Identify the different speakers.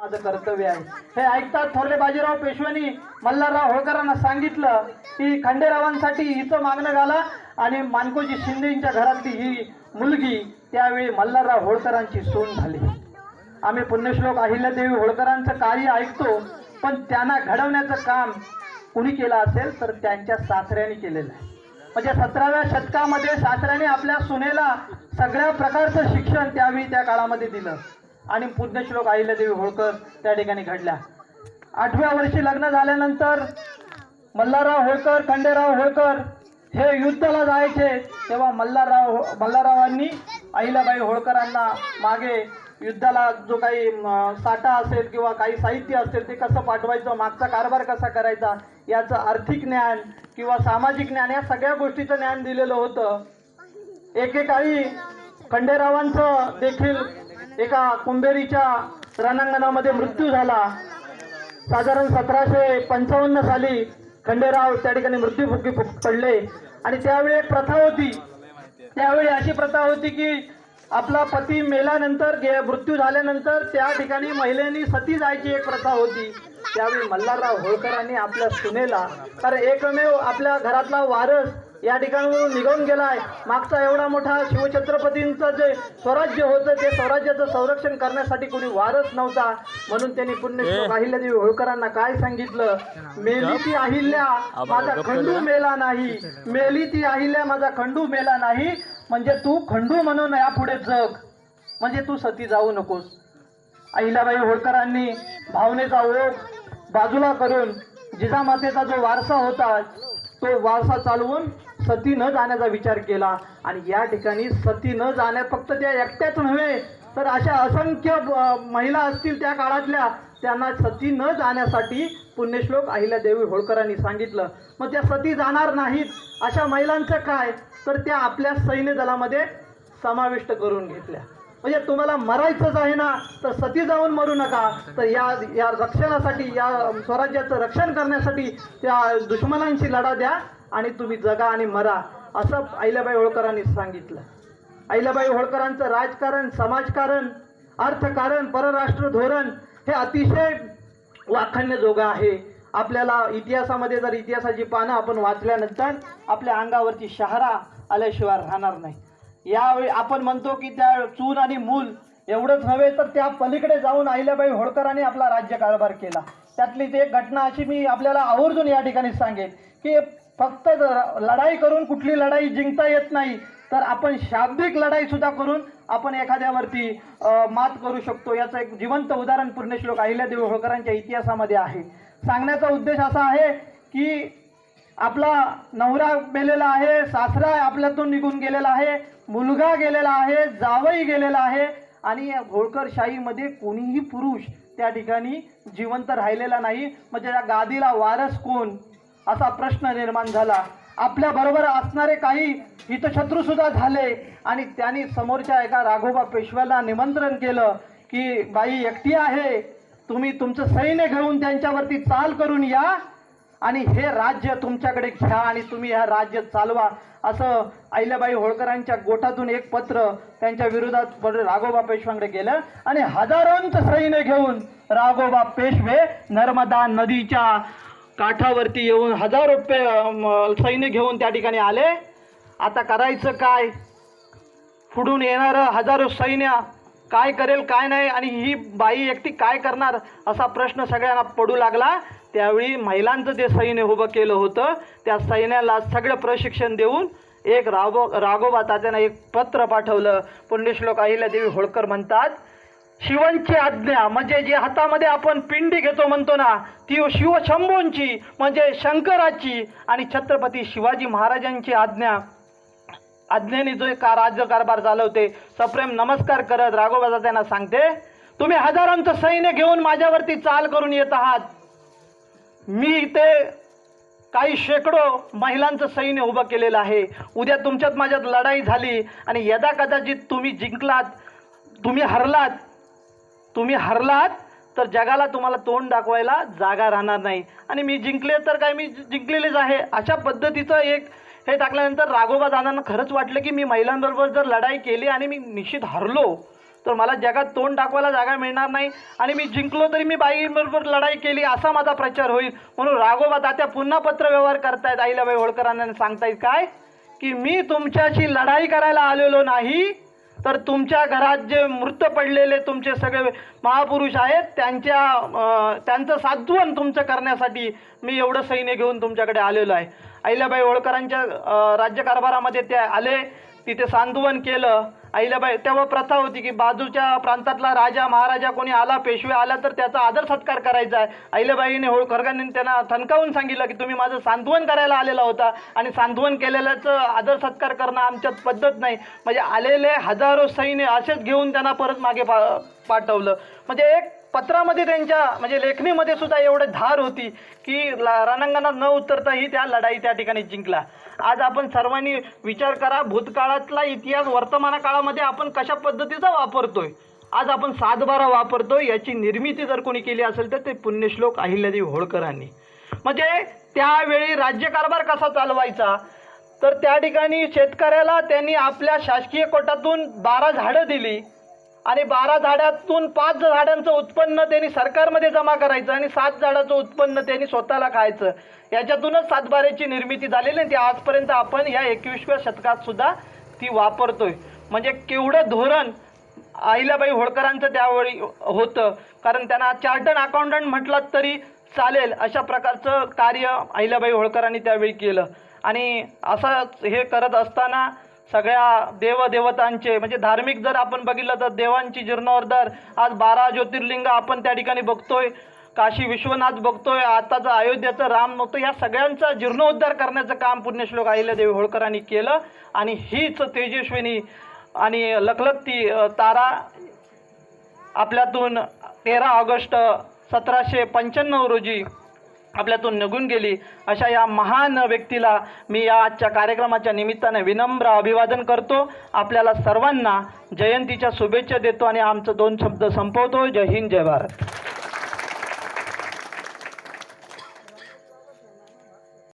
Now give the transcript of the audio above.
Speaker 1: माझं कर्तव्य आहे. हे ऐकतात थोरले बाजीराव पेशव्यांनी मल्हारराव होळकरांना सांगितलं की खंडेरावांसाठी हिचं मागणं घाला आणि मानकोजी शिंदेच्या घरातली ही मुलगी त्यावेळी मल्हारराव होळकरांची सून झाली. आम्ही पुण्यश्लोक अहिल्यादेवी होळकरांचं कार्य ऐकतो पण त्यांना घडवण्याचं काम कुणी केलं असेल तर त्यांच्या सासऱ्याने केलेलं आहे. म्हणजे सतराव्या शतकामध्ये सासऱ्याने आपल्या सुनेला सगळ्या प्रकारचं शिक्षण त्यावेळी त्या काळामध्ये दिलं. आणि पुण्यश्लोक अहिल्यादेवी होळकर त्या ठिकाणी घडल्या. आठव्या वर्षी लग्न झाल्यानंतर मल्हारराव होळकर खंडेराव होळकर हे युद्धाला जायचे तेव्हा मल्हारराव हो, मल्हाररावांनी अहिल्याबाई होळकरांना मागे युद्धाला जो काही साठा असेल किंवा काही साहित्य असेल ते कसं पाठवायचं मागचा कारभार कसा करायचा याचं आर्थिक ज्ञान किंवा सामाजिक ज्ञान या सगळ्या गोष्टीचं ज्ञान दिलेलं होतं. एकेकाळी खंडेरावांचं देखील एका कुंभेरीच्या रणांगणामध्ये मृत्यू झाला. साधारण सतराशे पंचावन्न साली खंडेराव त्या ठिकाणी मृत्यूमुखी पडले. आणि त्यावेळी एक प्रथा होती. त्यावेळी अशी प्रथा होती की आपला पती मेल्यानंतर गे मृत्यू झाल्यानंतर त्या ठिकाणी महिलेनी सती जायची एक प्रथा होती. त्यावेळी मल्हारराव होळकरांनी आपल्या सुनेला कारण एकमेव आपल्या घरातला वारस या ठिकाणावरून निघून गेलाय. मागचा एवढा मोठा शिवछत्रपतींचं जे स्वराज्य होतं ते स्वराज्याचं संरक्षण करण्यासाठी कोणी वारस नव्हता. म्हणून त्यांनी पुण्यश्लोक अहिल्यादेवी होळकरांना काय सांगितलं? मेली ती अहिल्या माझा खंडू मेला नाही. मेली ती अहिल्या माझा खंडू मेला नाही. म्हणजे तू खंडू म्हणून यापुढे जग. म्हणजे तू सती जाऊ नकोस. अहिल्याबाई होळकरांनी भावनेचा ओघ बाजूला करून जिजामातेचा जो वारसा होता तो वारसा चालवून सती न जाण्याचा विचार केला आणि या ठिकाणी सती न जाण्या फक्त त्या एकट्याच नव्हे तर अशा असंख्य महिला असतील त्या काळातल्या त्यांना सती न जाण्यासाठी पुण्यश्लोक अहिल्यादेवी होळकरांनी सांगितलं. मग त्या सती जाणार नाहीत अशा महिलांचं काय? तर त्या आपल्या सैन्य दलामध्ये समाविष्ट करून घेतल्या. म्हणजे तुम्हाला मरायचंच आहे ना तर सती जाऊन मरू नका. तर या या रक्षणासाठी या स्वराज्याचं रक्षण करण्यासाठी त्या दुश्मनांशी लढा द्या. आणि तुम्ही जगा आणि मरा असं अहिल्याबाई होळकरांनी सांगितलं. अहिल्याबाई होळकरांचं राजकारण समाजकारण अर्थकारण परराष्ट्र धोरण हे अतिशय वाखाणण्याजोगं आहे. आपल्याला इतिहासामध्ये जर इतिहासाची पानं आपण वाचल्यानंतर आपल्या अंगावरची शहारा आल्याशिवाय राहणार नाही. यावेळी आपण म्हणतो की त्या चून आणि मूल एवढंच नव्हे तर त्या पलीकडे जाऊन अहिल्याबाई होळकरांनी आपला राज्यकारभार केला. त्यातली ती एक घटना अशी मी आपल्याला आवर्जून या ठिकाणी सांगेन की फक्त जर लढाई करून कुठली लढाई जिंकता येत नाही तर आपण शाब्दिक लढाई सुद्धा करून आपण एखाद्यावरती मात करू शकतो. याचं एक जिवंत उदाहरण पुण्यश्लोक अहिल्यादेवी होळकरांच्या इतिहासामध्ये आहे. सांगण्याचा उद्देश असा आहे की आपला नवरा मेलेला आहे सासरा आपल्यातून निघून गेलेला आहे मुलगा गेलेला आहे जावई गेलेला आहे आणि होळकरशाहीमध्ये कोणीही पुरुष त्या ठिकाणी जिवंत राहिलेला नाही. म्हणजे त्या गादीला वारस कोण? असा प्रश्न निर्माण झाला. आपल्या बरोबर असणारे काही हितशत्रू सुद्धा झाले आणि त्यांनी समोरच्या एका राघोबा पेशव्याला निमंत्रण केलं की बाई एकटी आहे. तुम्ही तुमचं सैन्य घेऊन त्यांच्यावरती चाल करून या आणि हे राज्य तुमच्याकडे घ्या आणि तुम्ही ह्या राज्य चालवा. असं अहिल्याबाई होळकरांच्या गोठातून एक पत्र त्यांच्या विरोधात राघोबा पेशव्यांकडे गेलं आणि हजारोंचं सैन्य घेऊन राघोबा पेशवे नर्मदा नदीच्या काठावरती येऊन हजारो रुपये सैन्य घेऊन त्या ठिकाणी आले. आता करायचं काय? पुढून येणारं हजारो सैन्य काय करेल काय नाही आणि ही बाई एकटी काय करणार असा प्रश्न सगळ्यांना पडू लागला. त्यावेळी महिलांचं जे सैन्य उभं केलं होतं त्या सैन्याला सगळं प्रशिक्षण देऊन एक राघो राघोबा तात्यानं एक पत्र पाठवलं. पुण्यश्लोक अहिल्यादेवी होळकर म्हणतात शिवांची आज्ञा म्हणजे जे हातामध्ये आपण पिंडी घेतो म्हणतो ना ती शिवशंभूंची म्हणजे शंकराची आणि छत्रपती शिवाजी महाराजांची आज्ञा. आज्ञेने जो का राज्यकारभार चालवते सप्रेम नमस्कार करत राघोबाजा त्यांना सांगते तुम्ही हजारांचं सैन्य घेऊन माझ्यावरती चाल करून येत आहात. मी ते काही शेकडो महिलांचं सैन्य उभं केलेलं आहे. उद्या तुमच्यात माझ्यात लढाई झाली आणि यदा कदाचित तुम्ही जिंकलात तुम्ही हरलात तुम्ही हरलात तर जगाला तुम्हाला तोंड दाखवायला जागा राहणार नाही. आणि मी जिंकले तर काय? मी जिंकलेलेच आहे. अशा पद्धतीचं एक हे टाकल्यानंतर राघोबा दादांना खरंच वाटलं की मी महिलांबरोबर जर लढाई केली आणि मी निश्चित हरलो तर मला जगात तोंड दाखवायला जागा मिळणार नाही. आणि मी जिंकलो तरी मी बाईबरोबर लढाई केली असा माझा प्रचार होईल. म्हणून राघोबा तात्या पुन्हा पत्रव्यवहार करतायत. आईलाबाई होळकरांना सांगतायत काय? की मी तुमच्याशी लढाई करायला आलेलो नाही तर तुमच्या घरात जे मृत पडलेले तुमचे सगळे महापुरुष आहेत त्यांच्या त्यांचं सात्वन तुमचं करण्यासाठी मी एवढं सैन्य घेऊन तुमच्याकडे आलेलो आहे. अहिल्याबाई होळकरांच्या राज्यकारभारामध्ये ते आले. तिथे सांत्वन केलं. अहिल्याबाई तेव्हा प्रथा होती की बाजूच्या प्रांतातला राजा महाराजा कोणी आला पेशवे आला तर त्याचा आदर सत्कार करायचा आहे. अहिल्याबाईने होळकरांनी त्यांना थनकावून सांगितलं की तुम्ही माझं सांत्वन करायला आलेला होता आणि सांत्वन केलेल्याचं आदर सत्कार करणं आमच्यात पद्धत नाही. म्हणजे आलेले हजारो सैन्य असेच घेऊन त्यांना परत मागे पा पाठवलं. म्हणजे एक पत्रामध्ये त्यांच्या म्हणजे लेखणीमध्ये सुद्धा एवढे धार होती की रणांगणात न उतरताही त्या लढाई त्या ठिकाणी जिंकला. आज आपण सर्वांनी विचार करा भूतकाळातला इतिहास वर्तमान काळामध्ये आपण कशा पद्धतीचा वापरतोय? आज आपण सातबारा वापरतोय याची निर्मिती जर कोणी केली असेल तर ते पुण्यश्लोक अहिल्यादेवी होळकरांनी. म्हणजे त्यावेळी राज्यकारभार कसा चालवायचा? तर त्या ठिकाणी शेतकऱ्याला त्यांनी आपल्या शासकीय कोटातून बारा झाडं दिली. आणि बारा झाडातून पाच झाडांचं उत्पन्न त्यांनी सरकारमध्ये जमा करायचं आणि सात झाडाचं उत्पन्न त्यांनी स्वतःला खायचं. याच्यातूनच सातबाऱ्याची निर्मिती झालेली आणि ती आजपर्यंत आपण या एकविसव्या शतकात सुद्धा ती वापरतोय. म्हणजे केवढं धोरण अहिल्याबाई होळकरांचं त्यावेळी होतं. कारण त्यांना चार्टर्ड अकाउंटंट म्हटलं तरी चालेल अशा प्रकारचं कार्य अहिल्याबाई होळकरांनी त्यावेळी केलं. आणि असं हे करत असताना सगळ्या देवदेवतांचे म्हणजे धार्मिक जर आपण बघितलं तर देवांची जीर्णोद्धार आज बारा ज्योतिर्लिंग आपण त्या ठिकाणी बघतोय. काशी विश्वनाथ बघतोय आताचं अयोध्याचं राम नव्हतं या सगळ्यांचा जीर्णोद्धार करण्याचं काम पुण्यश्लोक अहिल्यादेवी होळकरांनी केलं. आणि हीच तेजस्विनी आणि लखलखती तारा आपल्यातून तेरा ऑगस्ट सतराशे पंच्याण्णव रोजी आपल्यातून निघून गेली. अशा या महान व्यक्तीला मी या आजच्या कार्यक्रमाच्या निमित्ताने विनम्र अभिवादन करतो. आपल्याला सर्वांना जयंतीच्या शुभेच्छा देतो आणि आमचं दोन शब्द संपवतो. जय हिंद जय भारत.